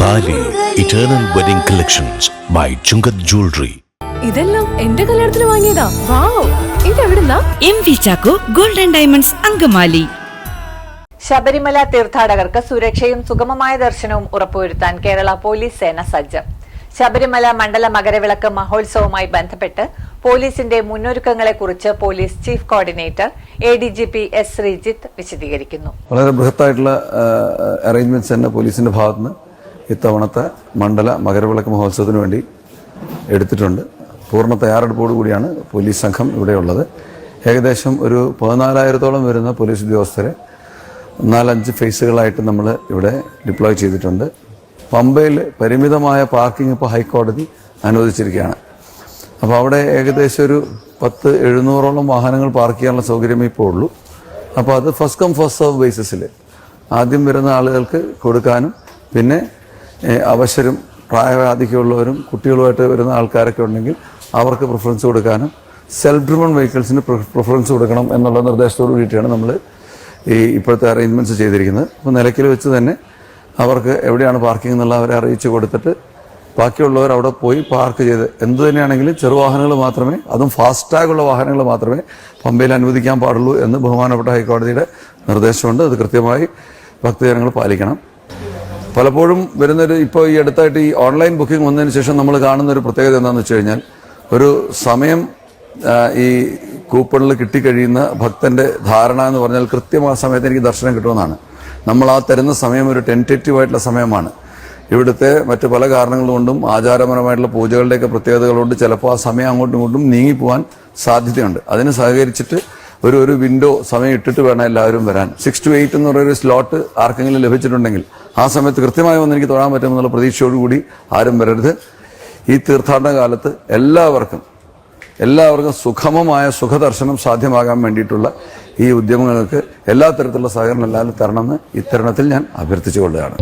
Eternal wedding collections by Chungath jewellery ഇതെല്ലാം എന്റെ കല്യാണത്തിന് വാങ്ങിയതാ. Wow ഇതെവിടുന്നാ? M V Chacko golden diamonds Angamaly. Sabarimala തീർത്ഥാടകർക്ക് സുരക്ഷയും സുഗമമായ ദർശനവും ഉറപ്പുവരുത്താൻ കേരള പോലീസ് സേന സജ്ജം. ശബരിമല മണ്ഡല മകരവിളക്ക് മഹോത്സവവുമായി ബന്ധപ്പെട്ട് പോലീസിന്റെ മുന്നൊരുക്കങ്ങളെക്കുറിച്ച് police chief coordinator A D G P S Sreejith വിശദീകരിക്കുന്നു. വളരെ ബൃഹത്തായിട്ടുള്ള അറേഞ്ച്മെന്റ്സ് തന്നെ പോലീസിന്റെ ഭാഗത്തുനിന്ന് ഇത്തവണത്തെ മണ്ഡല മകരവിളക്ക് മഹോത്സവത്തിന് വേണ്ടി എടുത്തിട്ടുണ്ട്. പൂർണ തയ്യാറെടുപ്പോടു കൂടിയാണ് പോലീസ് സംഘം ഇവിടെയുള്ളത്. ഏകദേശം ഒരു പതിനാലായിരത്തോളം വരുന്ന പോലീസ് ഉദ്യോഗസ്ഥരെ നാലഞ്ച് ഫേസുകളായിട്ട് നമ്മൾ ഇവിടെ ഡിപ്ലോയ് ചെയ്തിട്ടുണ്ട്. പമ്പയിൽ പരിമിതമായ പാർക്കിംഗ് ഇപ്പോൾ ഹൈക്കോടതി അനുവദിച്ചിരിക്കുകയാണ്. അപ്പോൾ അവിടെ ഏകദേശം ഒരു പത്ത് എഴുന്നൂറോളം വാഹനങ്ങൾ പാർക്ക് ചെയ്യാനുള്ള സൗകര്യം ഇപ്പോൾ ഉള്ളൂ. അപ്പോൾ അത് ഫസ്റ്റ് കം ഫസ്റ്റ് സർവ് ബേസിസിൽ ആദ്യം വരുന്ന ആളുകൾക്ക് കൊടുക്കാനും പിന്നെ അവശരും പ്രായവാധികമുള്ളവരും കുട്ടികളുമായിട്ട് വരുന്ന ആൾക്കാരൊക്കെ ഉണ്ടെങ്കിൽ അവർക്ക് പ്രിഫറൻസ് കൊടുക്കാനും സെൽഫ് ഡ്രിവൺ വെഹിക്കിൾസിന് പ്രിഫറൻസ് കൊടുക്കണം എന്നുള്ള നിർദ്ദേശത്തോട് കൂടിയിട്ടാണ് നമ്മൾ ഈ ഇപ്പോഴത്തെ അറേഞ്ച്മെന്റ്സ് ചെയ്തിരിക്കുന്നത്. അപ്പോൾ നിലയ്ക്കൽ വെച്ച് തന്നെ അവർക്ക് എവിടെയാണ് പാർക്കിംഗ് എന്നുള്ള അവരെ അറിയിച്ച് കൊടുത്തിട്ട് ബാക്കിയുള്ളവർ അവിടെ പോയി പാർക്ക് ചെയ്ത് എന്ത് തന്നെയാണെങ്കിലും ചെറുവാഹനങ്ങൾ മാത്രമേ അതും ഫാസ്റ്റാഗുള്ള വാഹനങ്ങൾ മാത്രമേ പമ്പയിൽ അനുവദിക്കാൻ പാടുള്ളൂ എന്ന് ബഹുമാനപ്പെട്ട ഹൈക്കോടതിയുടെ നിർദ്ദേശമുണ്ട്. അത് കൃത്യമായി ഭക്തജനങ്ങൾ പാലിക്കണം. പലപ്പോഴും വരുന്നൊരു ഇപ്പോൾ ഈ അടുത്തായിട്ട് ഈ ഓൺലൈൻ ബുക്കിംഗ് വന്നതിന് ശേഷം നമ്മൾ കാണുന്ന ഒരു പ്രത്യേകത എന്താണെന്ന് വെച്ച് കഴിഞ്ഞാൽ ഒരു സമയം ഈ കൂപ്പണിൽ കിട്ടിക്കഴിയുന്ന ഭക്തന്റെ ധാരണ എന്ന് പറഞ്ഞാൽ കൃത്യമായ സമയത്ത് എനിക്ക് ദർശനം കിട്ടുമെന്നാണ്. നമ്മൾ ആ തരുന്ന സമയം ഒരു ടെന്റേറ്റീവ് ആയിട്ടുള്ള സമയമാണ്. ഇവിടുത്തെ മറ്റു പല കാരണങ്ങൾ കൊണ്ടും ആചാരപരമായിട്ടുള്ള പൂജകളുടെയൊക്കെ പ്രത്യേകതകളുണ്ട് ചിലപ്പോൾ ആ സമയം അങ്ങോട്ടും ഇങ്ങോട്ടും നീങ്ങിപ്പോവാൻ സാധ്യതയുണ്ട്. അതിന് സഹകരിച്ചിട്ട് ഒരു ഒരു വിൻഡോ സമയം ഇട്ടിട്ട് വേണം എല്ലാവരും വരാൻ. സിക്സ് ടു എയ്റ്റ് എന്ന് പറയുന്ന സ്ലോട്ട് ആർക്കെങ്കിലും ലഭിച്ചിട്ടുണ്ടെങ്കിൽ ആ സമയത്ത് കൃത്യമായി വന്ന് എനിക്ക് തൊഴാൻ പറ്റുമെന്നുള്ള പ്രതീക്ഷയോടുകൂടി ആരും വരരുത്. ഈ തീർത്ഥാടന കാലത്ത് എല്ലാവർക്കും എല്ലാവർക്കും സുഖമമായ സുഖദർശനം സാധ്യമാകാൻ വേണ്ടിയിട്ടുള്ള ഈ ഉദ്യമങ്ങൾക്ക് എല്ലാ തരത്തിലുള്ള സഹകരണം എല്ലാവരും തരണമെന്ന് ഇത്തരണത്തിൽ ഞാൻ അഭ്യർത്ഥിച്ചുകൊള്ളുകയാണ്.